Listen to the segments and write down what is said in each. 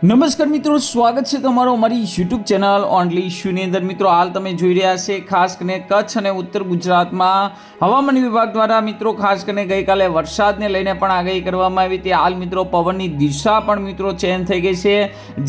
નમસ્કાર મિત્રો, સ્વાગત છે તમારો અમારી યુટ્યુબ ચેનલ ઓનલી ઇશ્યુની અંદર મિત્રો, હાલ તમે જોઈ રહ્યા છે, ખાસ કરીને કચ્છ અને ઉત્તર ગુજરાતમાં હવામાન વિભાગ દ્વારા મિત્રો, ખાસ કરીને ગઈકાલે વરસાદને લઈને પણ આગાહી કરવામાં આવી હતી. હાલ મિત્રો, પવનની દિશા પણ મિત્રો ચેન્જ થઈ ગઈ છે.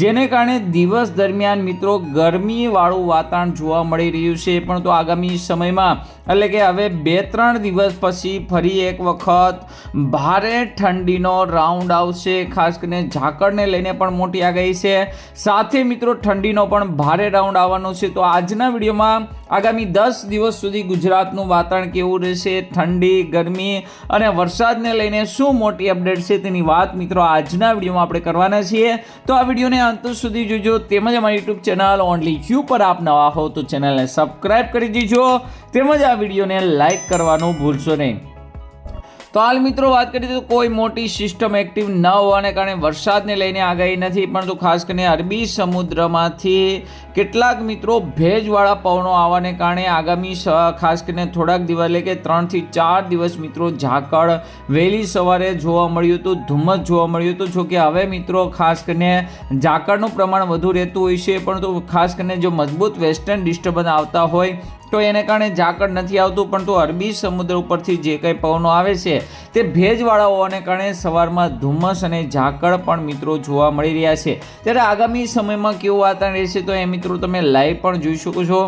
જેને કારણે દિવસ દરમિયાન મિત્રો, ગરમીવાળું વાતાવરણ જોવા મળી રહ્યું છે. પણ તો આગામી સમયમાં, એટલે કે હવે બે ત્રણ દિવસ પછી ફરી એક વખત ભારે ઠંડીનો રાઉન્ડ આવશે. ખાસ કરીને ઝાકળને લઈને પણ મોટી આગાહી છે. સાથે મિત્રો ઠંડીનો પણ ભારે રાઉન્ડ આવવાનો છે. તો આજના વિડીયોમાં આગામી દસ દિવસ સુધી ગુજરાતનું વાતાવરણ કેવું રહેશે? ઠંડી, ગરમી અને વરસાદને લઈને શું મોટી અપડેટ છે તેની વાત મિત્રો આજના વિડીયોમાં આપણે કરવાના છીએ. તો આ વિડીયોને અંત સુધી જોજો. તેમજ અમારી યુટ્યુબ ચેનલ ઓનલી ક્યુ પર આપ નવા હો તો ચેનલને સબસ્ક્રાઇબ કરી દીજો. તેમજ આ વિડીયોને લાઈક કરવાનું ભૂલશો નહીં. તો હાલ મિત્રો વાત કરીએ તો કોઈ મોટી સિસ્ટમ એક્ટિવ ન હોવાને કારણે વરસાદને લઈને આગાહી નથી પરંતુ ખાસ કરીને અરબી સમુદ્રમાંથી કેટલાક મિત્રો ભેજવાળા પવનો આવવાને કારણે આગામી ખાસ કરીને થોડાક દિવસ એટલે કે ત્રણથી ચાર દિવસ મિત્રો ઝાકળ વહેલી સવારે જોવા મળ્યું હતું, ધુમ્મસ જોવા મળ્યું હતું, જોકે હવે મિત્રો ખાસ કરીને ઝાકળનું પ્રમાણ વધુ રહેતું હોય છે પરંતુ ખાસ કરીને જો મજબૂત વેસ્ટર્ન ડિસ્ટર્બન્સ આવતા હોય તો એને કારણે ઝાકળ નથી આવતું, પરંતુ અરબી સમુદ્ર ઉપરથી જે કંઈ પવનો આવે છે, તે ભેજવાળા હોવાને કારણે સવારમાં ધુમ્મસ અને ઝાકળ પણ મિત્રો જોવા મળી રહ્યા છે. ત્યારે આગામી સમયમાં કેવું વાતાવરણ રહેશે તો એ મિત્રો તમે લાઈવ પણ જોઈ શકો છો.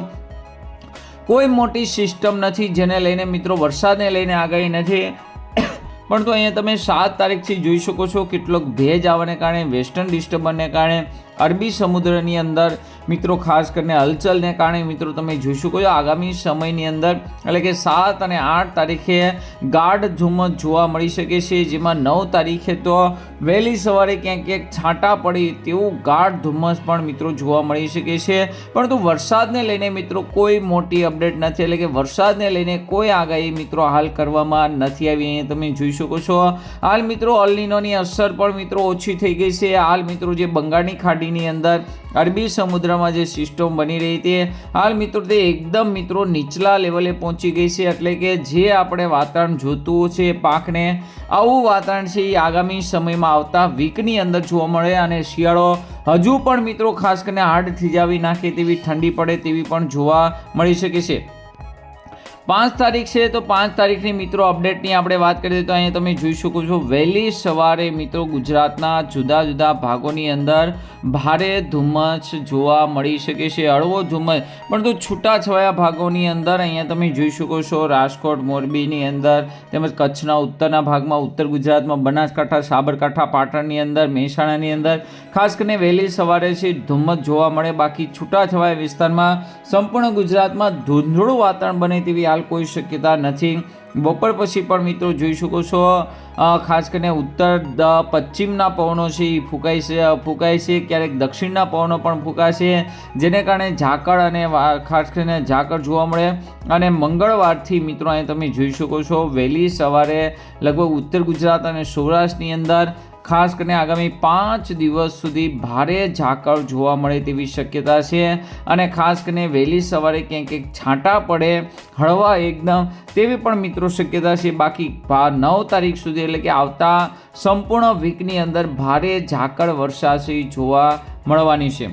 કોઈ મોટી સિસ્ટમ નથી જેને લઈને મિત્રો વરસાદને લઈને આગાહી નથી. પણ તો અહીંયા તમે સાત તારીખથી જોઈ શકો છો, કેટલોક ભેજ આવવાને કારણે, વેસ્ટર્ન ડિસ્ટર્બન્સને કારણે અરબી સમુદ્રની અંદર મિત્રો, ખાસ કરીને હલચલને કારણે મિત્રો, તમે જોઈ શકો છો આગામી સમયની અંદર, એટલે કે સાત અને આઠ તારીખે ગાઢ ધુમ્મસ જોવા મળી શકે છે, જેમાં નવ તારીખે તો વહેલી સવારે ક્યાંક ક્યાંક છાંટા પડે તેવું ગાઢ ધુમ્મસ પણ મિત્રો જોવા મળી શકે છે. પરંતુ વરસાદને લઈને મિત્રો, કોઈ મોટી અપડેટ નથી, એટલે કે વરસાદને લઈને કોઈ આગાહી મિત્રો હાલ કરવામાં નથી આવી અહીંયા તમે જોઈ શકો છો. હાલ મિત્રો અલનીનોની અસર પણ મિત્રો ઓછી થઈ ગઈ છે. હાલ મિત્રો, જે બંગાળની ખાડીની અંદર અરબી સમુદ્રમાં જે સિસ્ટમ બની રહી હતી હાલ મિત્રો તે એકદમ મિત્રો નીચલા લેવલે પહોંચી ગઈ છે. એટલે કે જે આપણે વાતાવરણ જોતું છે પાકને આવું વાતાવરણ છે એ આગામી સમયમાં આવતા વીકની અંદર જોવા મળે અને શિયાળો હજુ પણ મિત્રો ખાસ કરીને હાડ થીજાવી નાખે તેવી ઠંડી પડે તેવી પણ જોવા મળી શકે છે. પાંચ તારીખ છે તો પાંચ તારીખની મિત્રો અપડેટની આપણે વાત કરીએ તો અહીંયા તમે જોઈ શકો છો, વહેલી સવારે મિત્રો ગુજરાતના જુદા જુદા ભાગોની અંદર ભારે ધુમ્મસ જોવા મળી શકે છે, હળવો ધુમ્મસ. પરંતુ છૂટાછવાયા ભાગોની અંદર અહીંયા તમે જોઈ શકો છો, રાજકોટ, મોરબીની અંદર તેમજ કચ્છના ઉત્તરના ભાગમાં, ઉત્તર ગુજરાતમાં, બનાસકાંઠા, સાબરકાંઠા, પાટણની અંદર, મહેસાણાની અંદર ખાસ કરીને વહેલી સવારે છે ધુમ્મસ જોવા મળે. બાકી છૂટાછવાયા વિસ્તારમાં સંપૂર્ણ ગુજરાતમાં ધૂંધળું વાતાવરણ બને તેવી હાલ કોઈ શક્યતા નથી. બપોર પછી પણ મિત્રો જોઈ શકો છો ખાસ કરીને ઉત્તર પશ્ચિમના પવનો છે, એ ફૂંકાય છે ફૂંકાય છે. ક્યારેક દક્ષિણના પવનો પણ ફૂંકાશે, જેને કારણે ઝાકળ અને ખાસ કરીને ઝાકળ જોવા મળે. અને મંગળવારથી મિત્રો અહીં તમે જોઈ શકો છો, વહેલી સવારે લગભગ ઉત્તર ગુજરાત અને સૌરાષ્ટ્રની અંદર ખાસ કરીને આગામી પાંચ દિવસ સુધી ભારે ઝાકળ જોવા મળે તેવી શક્યતા છે અને ખાસ કરીને વહેલી સવારે ક્યાંક ક્યાંક છાંટા પડે, હળવા એકદમ તેવી પણ મિત્રો શક્યતા છે. બાકી નવ તારીખ સુધી એટલે કે આવતા સંપૂર્ણ વીકની અંદર ભારે ઝાકળ વરસાદ જોવા મળવાની છે.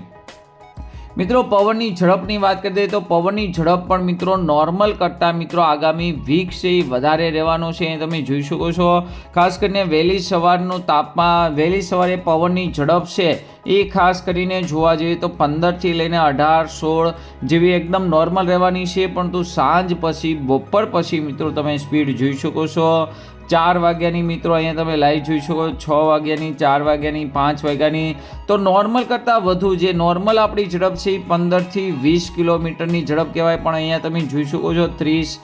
મિત્રો, પવનની ઝડપની વાત કરીએ તો પવનની ઝડપ પણ મિત્રો નોર્મલ કરતાં મિત્રો આગામી વીક છે, એ વધારે રહેવાનો છે. એ તમે જોઈ શકો છો, ખાસ કરીને વહેલી સવારનું તાપમાન, વહેલી સવારે પવનની ઝડપ છે, એ ખાસ કરીને જોવા જઈએ તો પંદરથી લઈને અઢાર, સોળ જેવી એકદમ નોર્મલ રહેવાની છે. પરંતુ સાંજ પછી, બપોર પછી મિત્રો તમે સ્પીડ જોઈ શકો છો. ચાર વાગ્યાની મિત્રો અહીંયા તમે લાઈવ જોઈ શકો છ. વાગ્યાની, ચાર વાગ્યાની, પાંચ વાગ્યાની. તો નોર્મલ કરતાં વધુ જે નોર્મલ આપણી ઝડપ છે એ પંદરથી વીસ કિલોમીટરની ઝડપ કહેવાય. પણ અહીંયા તમે જોઈ શકો છો ત્રીસ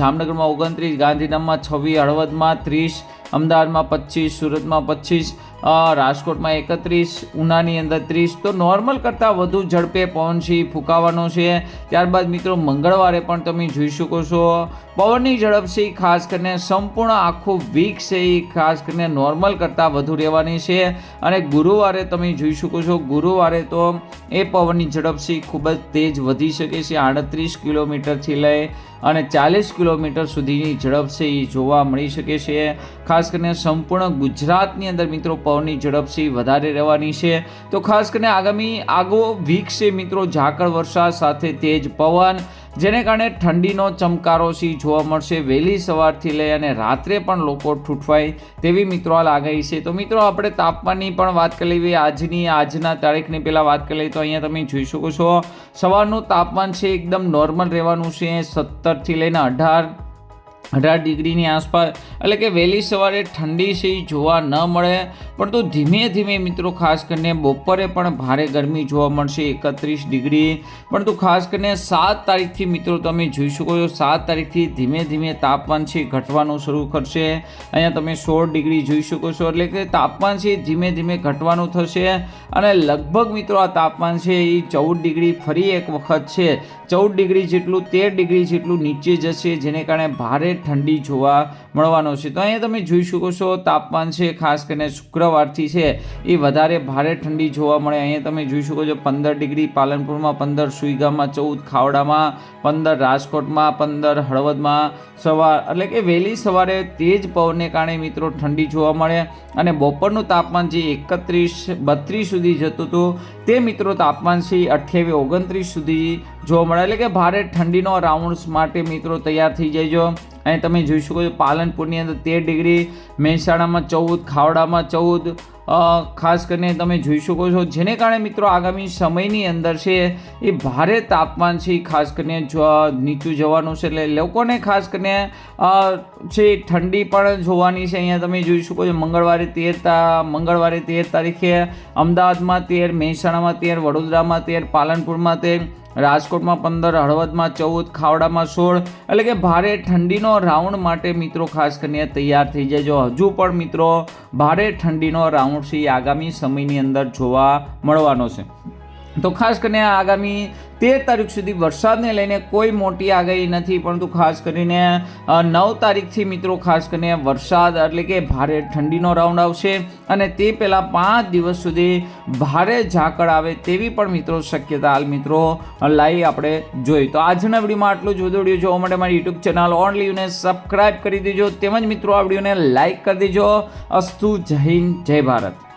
જામનગરમાં ઓગણત્રીસ, ગાંધીધામમાં છવ્વીસ હળવદમાં ત્રીસ અમદાવાદમાં પચીસ, સુરતમાં પચીસ રાજકોટમાં એકત્રીસ, ઉનાની અંદર ત્રીસ. તો નોર્મલ કરતાં વધુ ઝડપે પવન છે ફૂંકાવાનો છે. ત્યારબાદ મિત્રો મંગળવારે પણ તમે જોઈ શકો છો, પવનની ઝડપ છે, ખાસ કરીને સંપૂર્ણ આખું વીક છે, એ ખાસ કરીને નોર્મલ કરતાં વધુ રહેવાની છે. અને ગુરુવારે તમે જોઈ શકો છો, ગુરુવારે તો એ પવનની ઝડપ છે, ખૂબ જ તેજ વધી શકે છે, આડત્રીસ કિલોમીટરથી લઈ અને ચાલીસ કિલોમીટર સુધીની ઝડપ છે, એ જોવા મળી શકે છે. ખાસ ખાસ કરીને સંપૂર્ણ ગુજરાતની અંદર મિત્રો પવનની ઝડપ છે વધારે રહેવાની છે. તો ખાસ કરીને આગામી આગો વીક છે મિત્રો ઝાકળ વરસાદ સાથે તેજ પવન, જેને કારણે ઠંડીનો ચમકારો સી જોવા મળશે. વહેલી સવારથી લઈ અને રાત્રે પણ લોકો ઠૂંઠવાય તેવી મિત્રો હાલ આગાહી છે. તો મિત્રો આપણે તાપમાનની પણ વાત કરી લઈએ. આજની, આજના તારીખની પહેલાં વાત કરી લઈએ તો અહીંયા તમે જોઈ શકો છો. સવારનું તાપમાન છે એકદમ નોર્મલ રહેવાનું છે. સત્તરથી લઈને અઢાર અઢાર ડિગ્રીની આસપાસ એટલે કે વહેલી સવારે ઠંડી છે જોવા ન મળે. પરંતુ ધીમે ધીમે મિત્રો, ખાસ કરીને બપોરે પણ ભારે ગરમી જોવા મળશે, એકત્રીસ ડિગ્રી. પરંતુ ખાસ કરીને સાત તારીખથી મિત્રો, તમે જોઈ શકો છો, સાત તારીખથી ધીમે ધીમે તાપમાન છે, ઘટવાનું શરૂ કરશે. અહીંયા તમે સોળ ડિગ્રી જોઈ શકો છો, એટલે કે તાપમાન છે, ધીમે ધીમે ઘટવાનું થશે. અને લગભગ મિત્રો, આ તાપમાન છે, એ ચૌદ ડિગ્રી ફરી એક વખત છે. ચૌદ ડિગ્રી જેટલું, તેર ડિગ્રી જેટલું નીચે જશે, જેને કારણે ભારે ઠંડી જોવા મળવાનો છે. તો અહીંયા તમે જોઈ શકો છો, તાપમાન છે, ખાસ કરીને શુક્રવારથી છે. એ વધારે ભારે ઠંડી જોવા મળે. અહીંયા તમે જોઈ શકો છો પંદર ડિગ્રી પાલનપુરમાં, પંદર સુઈગામાં ચૌદ ખાવડામાં, પંદર રાજકોટમાં, પંદર હળવદમાં સવાર, એટલે કે વહેલી સવારે તેજ પવનને કારણે મિત્રો ઠંડી જોવા મળે અને બપોરનું તાપમાન જે એકત્રીસ, બત્રીસ સુધી જતું હતું, તે મિત્રો તાપમાન છે અઠ્યાવીસ, ઓગણત્રીસ સુધી જોવા મળે. એટલે કે ભારે ઠંડીનો રાઉન્ડ્સ માટે મિત્રો તૈયાર થઈ જજો. અહીં તમે જોઈ શકો છો પાલનપુરની અંદર તેર ડિગ્રી, મહેસાણામાં ચૌદ, ખાવડામાં ચૌદ ખાસ કરીને તમે જોઈ શકો છો. જેને કારણે મિત્રો આગામી સમયની અંદર છે એ ભારે તાપમાન છે, ખાસ કરીને નીચું જવાનું છે. એટલે લોકોને ખાસ કરીને છે ઠંડી પણ જોવાની છે. અહીંયા તમે જોઈ શકો છો મંગળવારે તેર મંગળવારે તેર તારીખે અમદાવાદમાં તેર, મહેસાણામાં તેર, વડોદરામાં તેર, પાલનપુરમાં તેર રાજકોટમાં પંદર, હળવદમાં ચૌદ, ખાવડામાં સોળ. એટલે કે ભારે ઠંડીનો રાઉન્ડ માટે મિત્રો ખાસ કરીને તૈયાર થઈ જજો હજુ પણ મિત્રો ભારે ઠંડીનો રાઉન્ડ છે આગામી સમયની અંદર જોવા મળવાનો છે. તો ખાસ કરીને આગામી તેર તારીખ સુધી વરસાદને લઈને કોઈ મોટી આગાહી નથી, પરંતુ ખાસ કરીને નવ તારીખથી મિત્રો ખાસ કરીને વરસાદ એટલે કે ભારે ઠંડીનો રાઉન્ડ આવશે અને તે પહેલાં પાંચ દિવસ સુધી ભારે ઝાકળ આવે તેવી પણ મિત્રો શક્યતા હાલ મિત્રો લાઈ આપણે જોઈ. તો આજના વિડીયોમાં આટલું જ. વીડિયો જોવા માટે મારી યુટ્યુબ ચેનલ ઓનલી યુને સબસ્ક્રાઈબ કરી દેજો. તેમજ મિત્રો આ વિડીયોને લાઇક કરી દેજો. અસ્તુ જય હિન્દ, જય ભારત.